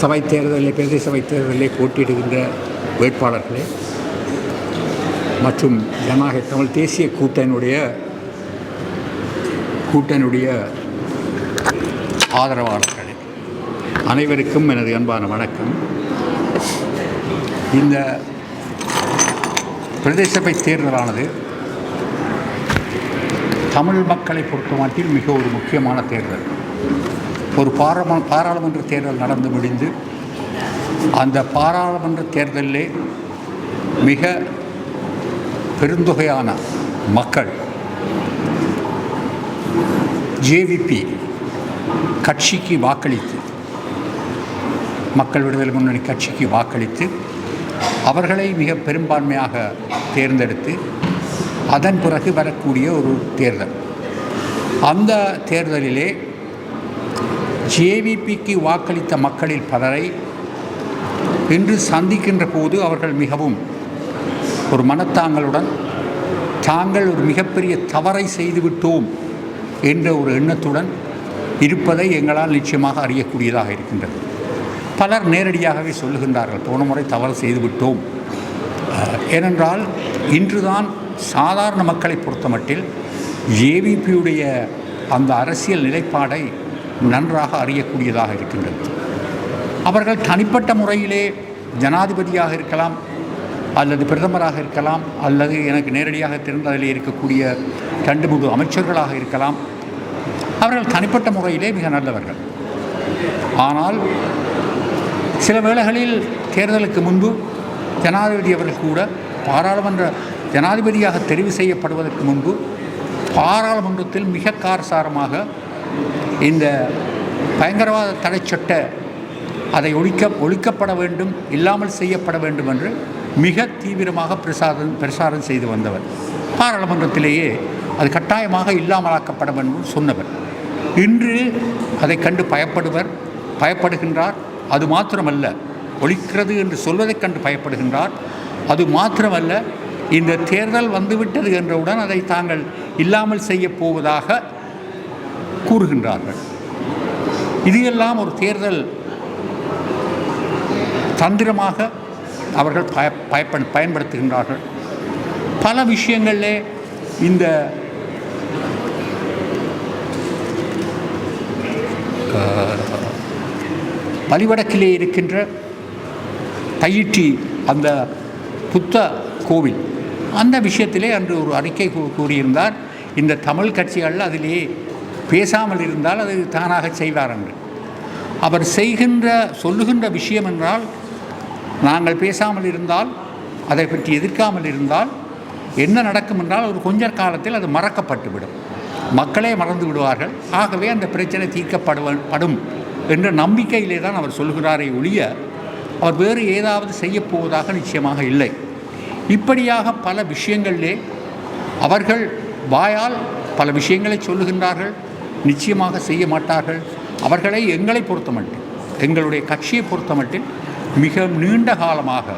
சபை தேர்தலில் பிரதேச சபை தேர்தலில் போட்டியிடுகின்ற வேட்பாளர்களே மற்றும் ஜனநாயக தமிழ் தேசிய கூட்டணியுடைய கூட்டணியுடைய ஆதரவாளர்களே அனைவருக்கும் எனது அன்பான வணக்கம். இந்த பிரதேச சபை தேர்தலானது தமிழ் மக்களை பொறுத்தமட்டில் மிக ஒரு முக்கியமான தேர்தல். ஒரு பாராம பாராளுமன்ற தேர்தல் நடந்து முடிந்து அந்த பாராளுமன்ற தேர்தலிலே மிக பெருந்தொகையான மக்கள் ஜேவிபி கட்சிக்கு வாக்களித்து மக்கள் விடுதலை முன்னணி கட்சிக்கு வாக்களித்து அவர்களை மிக பெரும்பான்மையாக தேர்ந்தெடுத்து அதன் பிறகு வரக்கூடிய ஒரு தேர்தல். அந்த தேர்தலிலே ஜேவிபிக்கு வாக்களித்த மக்களில் பலரை இன்று சந்திக்கின்ற போது அவர்கள் மிகவும் ஒரு மனத்தாங்களுடன் தாங்கள் ஒரு மிகப்பெரிய தவறை செய்துவிட்டோம் என்ற ஒரு எண்ணத்துடன் இருப்பதை எங்களால் நிச்சயமாக அறியக்கூடியதாக இருக்கின்றது. பலர் நேரடியாகவே சொல்லுகின்றார்கள் போன முறை தவறு செய்துவிட்டோம். ஏனென்றால் இன்றுதான் சாதாரண மக்களை பொறுத்தமட்டில் ஏவிபியுடைய அந்த அரசியல் நிலைப்பாடை நன்றாக அறியக்கூடியதாக இருக்கின்றது. அவர்கள் தனிப்பட்ட முறையிலே ஜனாதிபதியாக இருக்கலாம் அல்லது பிரதமராக இருக்கலாம் அல்லது எனக்கு நேரடியாக தெரிந்த அதில் இருக்கக்கூடிய ரெண்டு மூன்று அமைச்சர்களாக இருக்கலாம். அவர்கள் தனிப்பட்ட முறையிலே மிக நல்லவர்கள். ஆனால் சில வேளைகளில் தேர்தலுக்கு முன்பு ஜனாதிபதி அவர்கள் கூட பாராளுமன்ற ஜனாதிபதியாக தெரிவு செய்யப்படுவதற்கு முன்பு பாராளுமன்றத்தில் மிக காரசாரமாக இந்த பயங்கரவாத தடை சட்ட அதை ஒழிக்க ஒழிக்கப்பட வேண்டும் இல்லாமல் செய்யப்பட வேண்டும் என்று மிக தீவிரமாக பிரசாரம் பிரசாரம் செய்து வந்தவர். பாராளுமன்றத்திலேயே அது கட்டாயமாக இல்லாமலாக்கப்பட வேண்டும் சொன்னவர். இன்று அதை கண்டு பயப்படுவர் பயப்படுகின்றார். அது மாத்திரமல்ல ஒழிக்கிறது என்று சொல்வதைக் கண்டு பயப்படுகின்றார். அது மாத்திரமல்ல இந்த தேர்தல் வந்துவிட்டது என்றவுடன் அதை தாங்கள் இல்லாமல் செய்யப் போவதாக கூறுகின்றார்கள். இது எல்லாம் ஒரு தேர்தல் தந்திரமாக அவர்கள் பய பயப்ப பயன்படுத்துகின்றார்கள். பல விஷயங்களிலே இந்த வழிவடக்கிலே இருக்கின்ற தையிட்டி அந்த புத்த கோவில் அந்த விஷயத்திலே அன்று ஒரு அறிக்கை கூறியிருந்தார். இந்த தமிழ் கட்சிகள் அதிலே பேசாமல் இருந்தால் அது தானாக செய்வார் என்று அவர் செய்கின்ற சொல்லுகின்ற விஷயம் என்றால் நாங்கள் பேசாமல் இருந்தால் அதை பற்றி எதிர்க்காமல் இருந்தால் என்ன நடக்கும் என்றால் ஒரு கொஞ்ச காலத்தில் அது மறக்கப்பட்டுவிடும் மக்களே மறந்து விடுவார்கள். ஆகவே அந்த பிரச்சனை தீர்க்கப்பட படும் என்ற நம்பிக்கையிலே தான் அவர் சொல்கிறாரே ஒழிய அவர் வேறு ஏதாவது செய்யப் போவதாக நிச்சயமாக இல்லை. இப்படியாக பல விஷயங்களிலே அவர்கள் வாயால் பல விஷயங்களை சொல்லுகின்றார்கள். நிச்சயமாக செய்ய மாட்டார்கள். அவர்களை எங்களை பொறுத்தமட்டில் எங்களுடைய கட்சியை பொறுத்தமட்டில் மிக நீண்ட காலமாக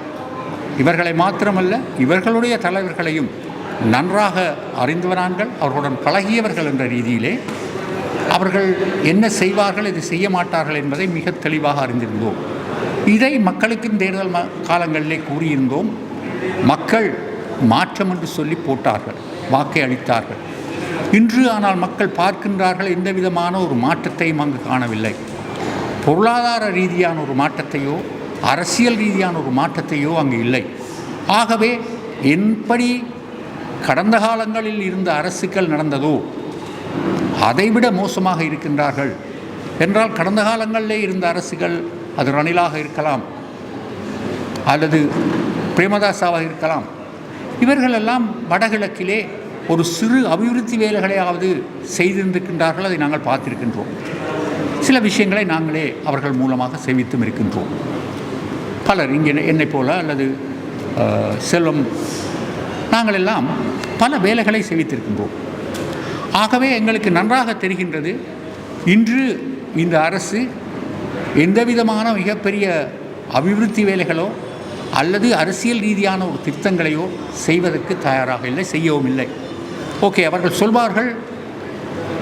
இவர்களை மாத்திரமல்ல இவர்களுடைய தலைவர்களையும் நன்றாக அறிந்தவரான்கள் அவர்களுடன் பழகியவர்கள் என்ற ரீதியிலே அவர்கள் என்ன செய்வார்கள் இது செய்ய மாட்டார்கள் என்பதை மிக தெளிவாக அறிந்திருந்தோம். இதை மக்களுக்கும் தேர்தல் ம- காலங்களிலே கூறியிருந்தோம். மக்கள் மாற்றம் என்று சொல்லி போட்டார்கள் வாக்கை அளித்தார்கள். இன்று ஆனால் மக்கள் பார்க்கின்றார்கள் எந்த விதமான ஒரு மாற்றத்தையும் அங்கு காணவில்லை. பொருளாதார ரீதியான ஒரு மாற்றத்தையோ அரசியல் ரீதியான ஒரு மாற்றத்தையோ அங்கு இல்லை. ஆகவே என்படி கடந்த காலங்களில் இருந்த அரசுகள் நடந்ததோ அதைவிட மோசமாக இருக்கின்றார்கள். என்றால் கடந்த காலங்களிலே இருந்த அரசுகள் அது ரணிலாக இருக்கலாம் அல்லது பிரேமதாசாவாக இருக்கலாம். இவர்களெல்லாம் வடகிழக்கிலே ஒரு சிறு அபிவிருத்தி வேலைகளையாவது செய்திருந்திருக்கின்றார்கள் அதை நாங்கள் பார்த்திருக்கின்றோம். சில விஷயங்களை நாங்களே அவர்கள் மூலமாக செவித்தும் இருக்கின்றோம். பலர் இங்கே என்னை போல அல்லது செல்வம் நாங்கள் எல்லாம் பல வேலைகளை செவித்திருக்கின்றோம் ஆகவே எங்களுக்கு நன்றாக தெரிகின்றது இன்று இந்த அரசு எந்த விதமான மிகப்பெரிய அபிவிருத்தி வேலைகளோ அல்லது அரசியல் ரீதியான ஒரு திட்டங்களையோ செய்வதற்கு தயாராக இல்லை செய்யவும் இல்லை. ஓகே அவர்கள் சொல்வார்கள்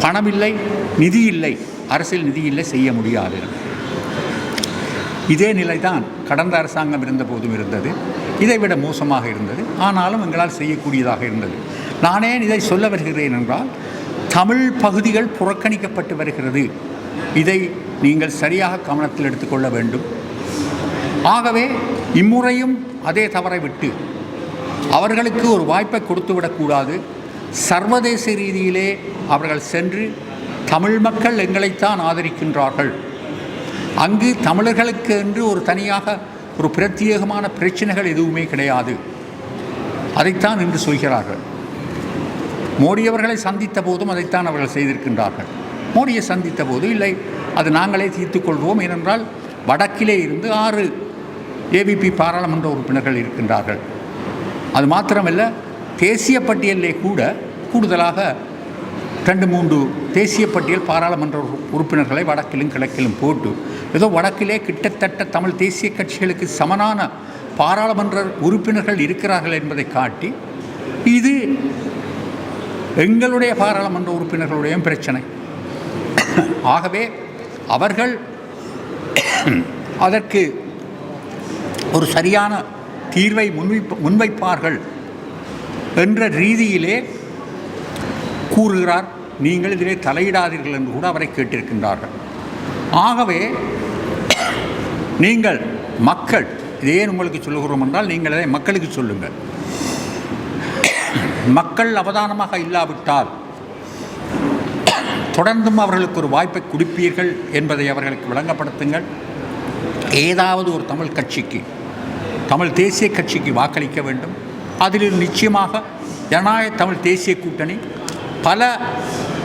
பணம் இல்லை நிதி இல்லை அரசியல் நிதி இல்லை செய்ய முடியாது. இதே நிலைதான் கடந்த அரசாங்கம் இருந்த போதும் இருந்தது. இதைவிட மோசமாக இருந்தது. ஆனாலும் எங்களால் செய்யக்கூடியதாக இருந்தது. நானே இதை சொல்ல வருகிறேன் என்றால் தமிழ் பகுதிகள் புறக்கணிக்கப்பட்டு வருகிறது. இதை நீங்கள் சரியாக கவனத்தில் எடுத்துக்கொள்ள வேண்டும். ஆகவே இம்முறையும் அதே தவறை விட்டு அவர்களுக்கு ஒரு வாய்ப்பை கொடுத்து விடக்கூடாது சர்வதேச ரீதியிலே அவர்கள் சென்று தமிழ் மக்கள் எங்களைத்தான் ஆதரிக்கின்றார்கள். அங்கு தமிழர்களுக்கு என்று ஒரு தனியாக ஒரு பிரத்யேகமான பிரச்சனைகள் எதுவுமே கிடையாது. அதைத்தான் இன்று சொல்கிறார்கள். மோடி அவர்களை சந்தித்த போதும் அதைத்தான் அவர்கள் செய்திருக்கின்றார்கள். மோடியை சந்தித்த போது இல்லை. அது நாங்களே தீர்த்துக்கொள்வோம் ஏனென்றால் வடக்கிலே இருந்து ஆறு ஏபிபி பாராளுமன்ற உறுப்பினர்கள் இருக்கின்றார்கள். அது மாத்திரமல்ல தேசிய பட்டியலிலே கூட கூடுதலாக ரெண்டு மூன்று தேசிய பட்டியல் பாராளுமன்ற உறுப்பினர்களை வடக்கிலும் கிழக்கிலும் போட்டு ஏதோ வடக்கிலே கிட்டத்தட்ட தமிழ் தேசிய கட்சிகளுக்கு சமனான பாராளுமன்ற உறுப்பினர்கள் இருக்கிறார்கள் என்பதை காட்டி இது எங்களுடைய பாராளுமன்ற உறுப்பினர்களுடைய பிரச்சனை. ஆகவே அவர்கள் அதற்கு ஒரு சரியான தீர்வை முன்வைப்ப முன்வைப்பார்கள் என்ற ரீதியிலே கூறுகிறார். நீங்கள் இதிலே தலையிடாதீர்கள் என்று கூட அவரை கேட்டிருக்கின்றார்கள். ஆகவே நீங்கள் மக்கள் இதே உங்களுக்கு சொல்லுகிறோம் என்றால் நீங்கள் அதை மக்களுக்கு சொல்லுங்கள். மக்கள் அவதானமாக இல்லாவிட்டால் தொடர்ந்தும் அவர்களுக்கு ஒரு வாய்ப்பை கொடுப்பீர்கள் என்பதை அவர்களுக்கு விளங்கப்படுத்துங்கள். ஏதாவது ஒரு தமிழ் கட்சிக்கு தமிழ் தேசிய கட்சிக்கு வாக்களிக்க வேண்டும். அதில் நிச்சயமாக ஜனநாயக தமிழ் தேசிய கூட்டணி பல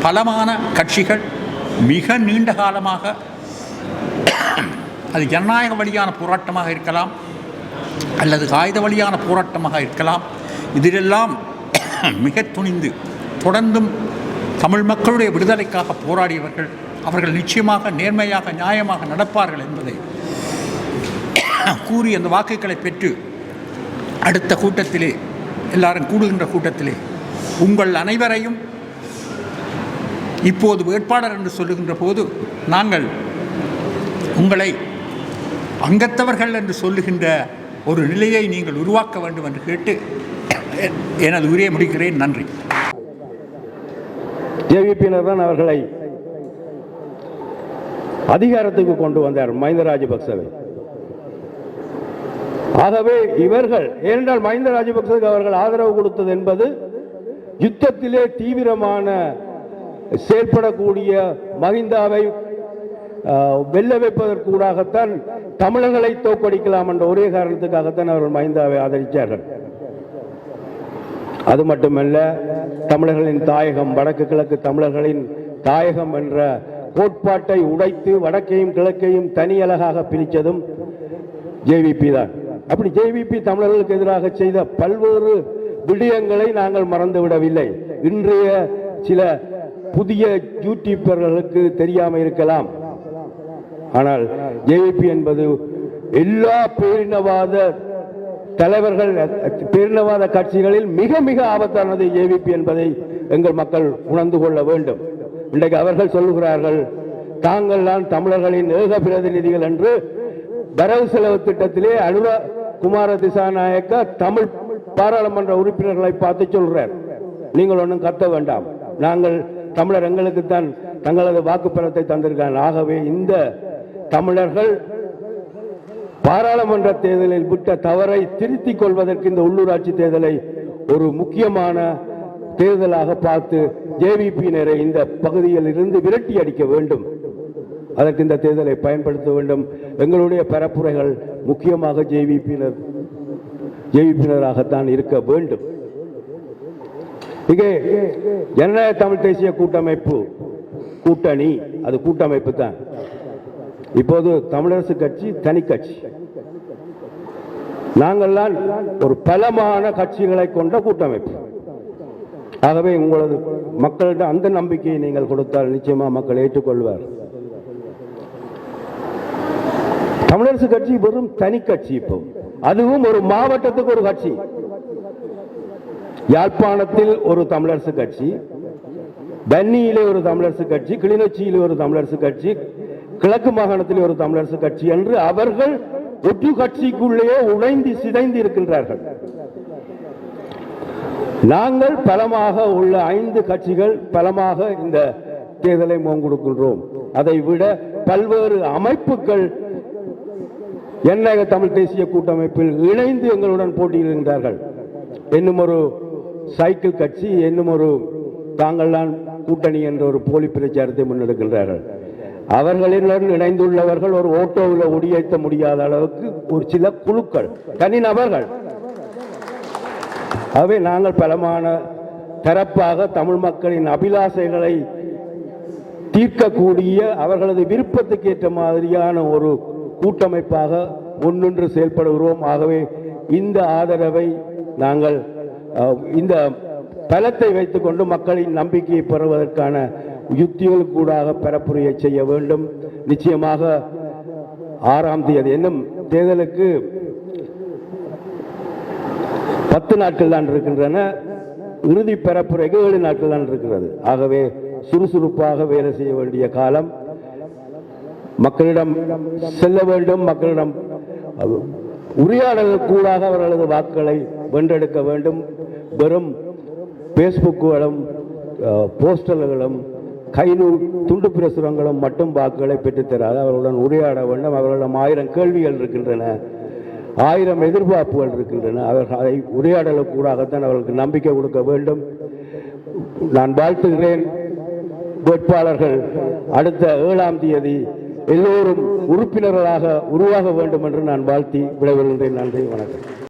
பலமான கட்சிகள் மிக நீண்ட காலமாக அது ஜனநாயக வழியான போராட்டமாக இருக்கலாம் அல்லது காகித வழியான போராட்டமாக இருக்கலாம். இதிலெல்லாம் மிக துணிந்து தொடர்ந்தும் தமிழ் மக்களுடைய விடுதலைக்காக போராடியவர்கள் அவர்கள் நிச்சயமாக நேர்மையாக நியாயமாக நடப்பார்கள் என்பதை கூறி அந்த வாக்குகளை பெற்று அடுத்த கூட்டத்திலே எல்லாரும் கூடுகின்ற கூட்டத்திலே உங்கள் அனைவரையும் இப்போது வேட்பாளர் என்று சொல்லுகின்ற போது நாங்கள் உங்களை அங்கத்தவர்கள் என்று சொல்லுகின்ற ஒரு நிலையை நீங்கள் உருவாக்க வேண்டும் என்று கேட்டு எனது உரையை முடிக்கிறேன். நன்றி. ஜேவிபியினர் தான் அவர்களை அதிகாரத்துக்கு கொண்டு வந்தார் மஹிந்த ராஜபக்சவை. ஆகவே இவர்கள் ஏனென்றால் மஹிந்த ராஜபக்சவுக்கு அவர்கள் ஆதரவு கொடுத்தது என்பது யுத்தத்திலே தீவிரமான செயல்படக்கூடிய மஹிந்தாவை வெல்ல வைப்பதற்கூடாகத்தான் தமிழர்களை தோக்கடிக்கலாம் என்ற ஒரே காரணத்துக்காகத்தான் அவர்கள் மஹிந்தாவை ஆதரித்தார்கள் அது மட்டுமல்ல தமிழர்களின் தாயகம் வடக்கு கிழக்கு தமிழர்களின் தாயகம் என்ற கோட்பாட்டை உடைத்து வடக்கையும் கிழக்கையும் தனி அழகாக பிரித்ததும் ஜேவிபி தான். அப்படி ஜேவிபி தமிழர்களுக்கு எதிராக செய்த பல்வேறு விடயங்களை நாங்கள் மறந்துவிடவில்லை. இன்றைய சில புதிய யூடியூபர்களுக்கு தெரியாமல் இருக்கலாம். ஆனால் ஜேவிபி என்பது எல்லா பேரினவாத தலைவர்கள் பேரினவாத கட்சிகளில் மிக மிக ஆபத்தானது ஏவிபி என்பதை எங்கள் மக்கள் உணர்ந்து கொள்ள வேண்டும். இன்றைக்கு அவர்கள் சொல்லுகிறார்கள் தாங்கள் தான் தமிழர்களின் ஏக பிரதிநிதிகள் என்று வரவு செலவு திட்டத்திலே அனுர குமார திசாநாயக்க தமிழ் பாராளுமன்ற உறுப்பினர்களை பார்த்து சொல்றார் நீங்கள் ஒன்றும் கத்த வேண்டாம். நாங்கள் தமிழர் எங்களுக்குத்தான் தங்களது வாக்குப்பணத்தை தந்திருக்காங்க. ஆகவே இந்த தமிழர்கள் பாராளுமன்ற தேர்தலில் விட்ட தவறை திருத்திக் கொள்வதற்கு இந்த உள்ளூராட்சி தேர்தலை ஒரு முக்கியமான தேர்தலாக பார்த்து ஜேவிபியினரை இந்த பகுதியில் இருந்து விரட்டி அடிக்க வேண்டும். அதற்கு இந்த தேர்தலை பயன்படுத்த வேண்டும். எங்களுடைய பரப்புரைகள் முக்கியமாக ஜேவிபியினர் ஜேவிபியினராகத்தான் இருக்க வேண்டும். இங்கே ஜனநாயக தமிழ் தேசிய கூட்டமைப்பு கூட்டணி அது கூட்டமைப்பு தான். இப்போது தமிழரசு கட்சி தனி கட்சி. நாங்கள்லாம் ஒரு பலமான கட்சிகளை கொண்ட கூட்டமைப்பு. ஆகவே உங்களது மக்களிடம் அந்த நம்பிக்கையை நீங்கள் கொடுத்தால் நிச்சயமா மக்கள் ஏற்றுக்கொள்வார் தமிழரசு கட்சி வெறும் தனி கட்சி இப்போ. அதுவும் ஒரு மாவட்டத்துக்கு ஒரு கட்சி. யாழ்ப்பாணத்தில் ஒரு தமிழரசு கட்சி பன்னியிலே ஒரு தமிழரசு கட்சி கிளிநொச்சியிலே ஒரு தமிழரசு கட்சி கிழக்கு மாகாணத்தில் ஒரு தமிழரசு கட்சி என்று அவர்கள் ஒற்று கட்சிக்குள்ளேயே உடைந்து சிதைந்து இருக்கின்றார்கள். நாங்கள் பலமாக உள்ள ஐந்து கட்சிகள் பலமாக இந்த தேர்தலை முகங்கொடுக்கின்றோம் அதை விட பல்வேறு அமைப்புகள் என்ன தமிழ் தேசிய கூட்டமைப்பில் இணைந்து எங்களுடன் போட்டியிடுகின்றார்கள். இன்னும் ஒரு சைக்கிள் கட்சி இன்னும் ஒரு தாங்கள்தான் கூட்டணி என்ற ஒரு போலி பிரச்சாரத்தை முன்னெடுக்கின்றார்கள். அவர்களுடன் இணைந்துள்ளவர்கள் ஒரு ஓட்டோவில் ஒடியேற்ற முடியாத அளவுக்கு ஒரு சில குழுக்கள் தனிநபர்கள் ஆகவே நாங்கள் பலமான தரப்பாக தமிழ் மக்களின் அபிலாசைகளை தீர்க்கக்கூடிய அவர்களது விருப்பத்துக்கு ஏற்ற மாதிரியான ஒரு கூட்டமைப்பாக ஒன்றொன்று செயல்படுகிறோம். ஆகவே இந்த ஆதரவை நாங்கள் இந்த பலத்தை வைத்துக்கொண்டு மக்களின் நம்பிக்கையை பெறுவதற்கான யுக்திகள் கூடாக பெறப்புரிய செய்ய வேண்டும். நிச்சயமாக ஆறாம் தேதி என்னும் தேர்தலுக்கு பத்து நாட்கள் தான் இருக்கின்றன. இறுதி பெறப்புரைக்கு ஏழு நாட்கள் தான் இருக்கிறது. ஆகவே சுறுசுறுப்பாக வேலை செய்ய வேண்டிய காலம். மக்களிடம் செல்ல வேண்டும் மக்களிடம் அஹ், கூடாக அவர்களது வாக்குகளை வென்றெடுக்க வேண்டும். வெறும் பேஸ்புக்குகளும் போஸ்டல்களும் கைநூல் துண்டு பிரசுரங்களும் மட்டும் வாக்குகளை பெற்றுத்தராது அவர்களுடன் உரையாட வேண்டும். அவர்களிடம் ஆயிரம் கேள்விகள் இருக்கின்றன. ஆயிரம் எதிர்பார்ப்புகள் இருக்கின்றன. அவர்கள் அதை உரையாடலுக்கூடாகத்தான் அவர்களுக்கு நம்பிக்கை கொடுக்க வேண்டும். நான் வாழ்த்துகிறேன் வேட்பாளர்கள். அடுத்த ஏழாம் தேதி எல்லோரும் உறுப்பினர்களாக உருவாக வேண்டும் என்று நான் வாழ்த்தி விடைபெறுகின்றேன். நன்றி வணக்கம்.